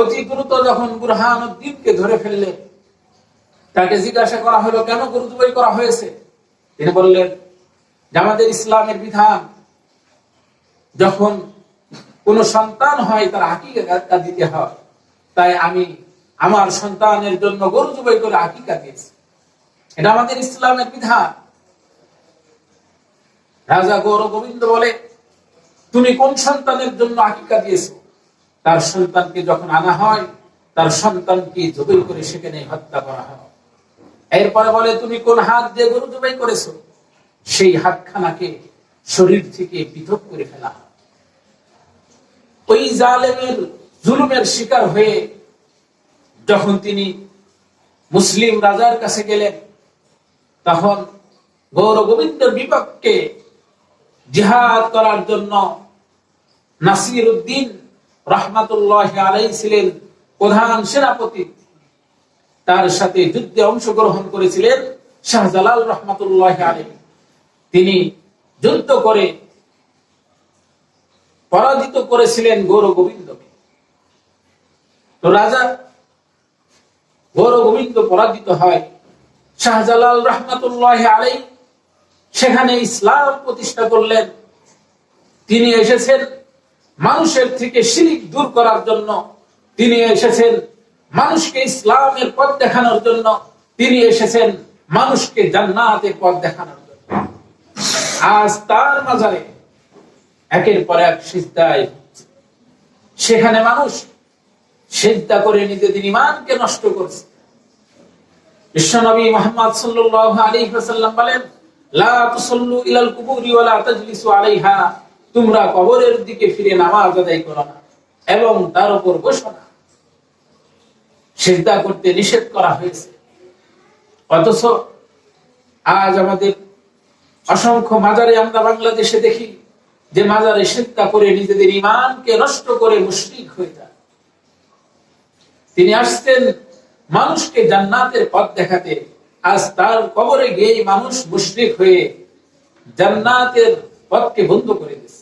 অতি দ্রুত যখন বুরহান উদ্দিনকে ধরে ফেললেন তাকে জিজ্ঞাসা করা হলো, কেন গুরুদুবাই করা হয়েছে? তিনি বললেন যে আমাদের ইসলামের বিধান, যখন কোন সন্তান হয়, তার আকিকা দিতে হয়। তাই আমি আমার সন্তানের জন্য গরু জবাই করে আকিকা দিয়েছি। এটা আমাদের ইসলামের বিধান। রাজা গৌর গোবিন্দ বলে, তুমি কোন সন্তানের জন্য আকিকা দিয়েছ? তার সন্তানকে যখন আনা হয়, তার সন্তানকে জবাই করে সেখানে হত্যা করা হয়। এরপরে বলে, তুমি কোন হাত দিয়ে গরু জবাই করেছ? সেই হাতখানাকে শরীর থেকে পৃথক করে ফেলা ওই জালেমের জুলুমের শিকার হয়ে যখন তিনি মুসলিম রাজার কাছে গেলেন, তখন গৌর গোবিন্দের বিপক্ষে জিহাদ করার জন্য নাসির উদ্দিন রহমাতুল্লাহ আলাই ছিলেন প্রধান সেনাপতি। তার সাথে যুদ্ধে অংশগ্রহণ করেছিলেন শাহজালাল রহমাতুল্লাহ আলী তিনি যুদ্ধ করে পরাজিত করেছিলেন গৌর গোবিন্দকে। তো রাজা গৌর গোবিন্দ পরাজিত হয় শাহজালাল রহমাতুল্লাহ আলাই সেখানে ইসলাম প্রতিষ্ঠা করলেন। তিনি এসেছেন মানুষের থেকে শিরিক দূর করার জন্য তিনি এসেছেন। মানুষকে ইসলামের পথ দেখানোর জন্য তিনি এসেছেন। মানুষকে জান্নাতের পথ দেখানোর জন্য। আজ তার মাজারে একের পর এক সিজদায় সেখানে মানুষ সিজদা করে নিজেদের ইমানকে নষ্ট করছে। বিশ্বনবী মোহাম্মদ সাল্লাল্লাহু আলাইহি ওয়াসাল্লাম বলেন, লা তুসাল্লু ইলাল কুবুরি ওয়া লা তাজলিসু আলাইহা। তোমরা কবরের দিকে ফিরে নামাজ আদায় করো না এবং তার উপর বসো না। সিজদা করতে নিষেধ করা হয়েছে। অথচ আজ আমাদের অসংখ্য মাজারে আমরা বাংলাদেশে দেখি যে মাজারে সিজদা করে নিজেদের ইমানকে নষ্ট করে মুশরিক হয়ে যায়। তিনি আসতেন মানুষকে জান্নাতের পথ দেখাতে। আজ তার কবরে গিয়ে মানুষ মুশরিক হয়ে জান্নাতের পথকে বন্ধ করে দিয়েছে।